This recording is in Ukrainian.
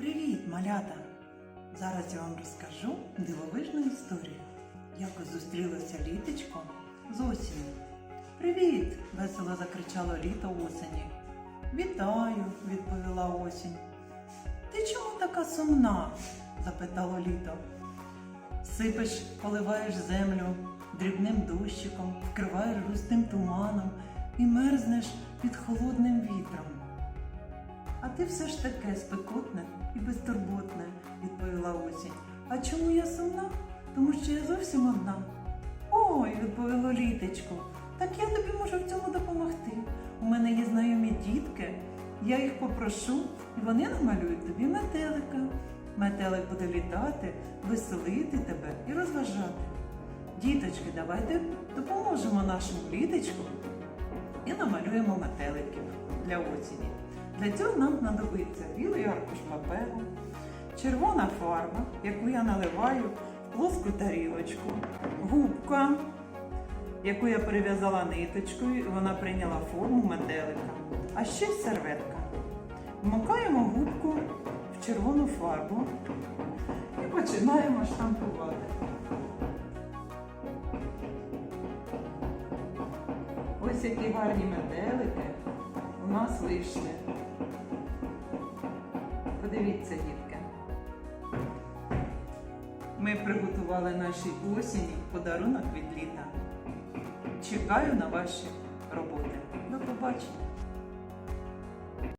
Привіт, малята! Зараз я вам розкажу дивовижну історію. Якось зустрілося літочко з осінню. Привіт! весело закричало літо осені. Вітаю, відповіла осінь. Ти чому така сумна? запитало літо. Сипеш, поливаєш землю дрібним дощиком, вкриваєш густим туманом і мерзнеш під холодним вітром. А ти все ж таке спекотне і безтурботне, відповіла осінь. А чому я сумна? Тому що я зовсім одна. Ой, відповіло літечко, так я тобі можу в цьому допомогти. У мене є знайомі дітки, я їх попрошу, і вони намалюють тобі метелика. Метелик буде літати, веселити тебе і розважати. Діточки, давайте допоможемо нашому літочку і намалюємо метеликів для осені. Для цього нам знадобиться білий аркуш паперу, червона фарба, яку я наливаю в плоску тарілочку, губка, яку я перев'язала ниточкою, і вона прийняла форму метелика, а ще серветка. Вмикаємо губку в червону фарбу і починаємо штампувати. Ось які гарні метелики у нас вийшли. Подивіться, дітки. Ми приготували нашій осінь подарунок від літа. Чекаю на ваші роботи. До побачення!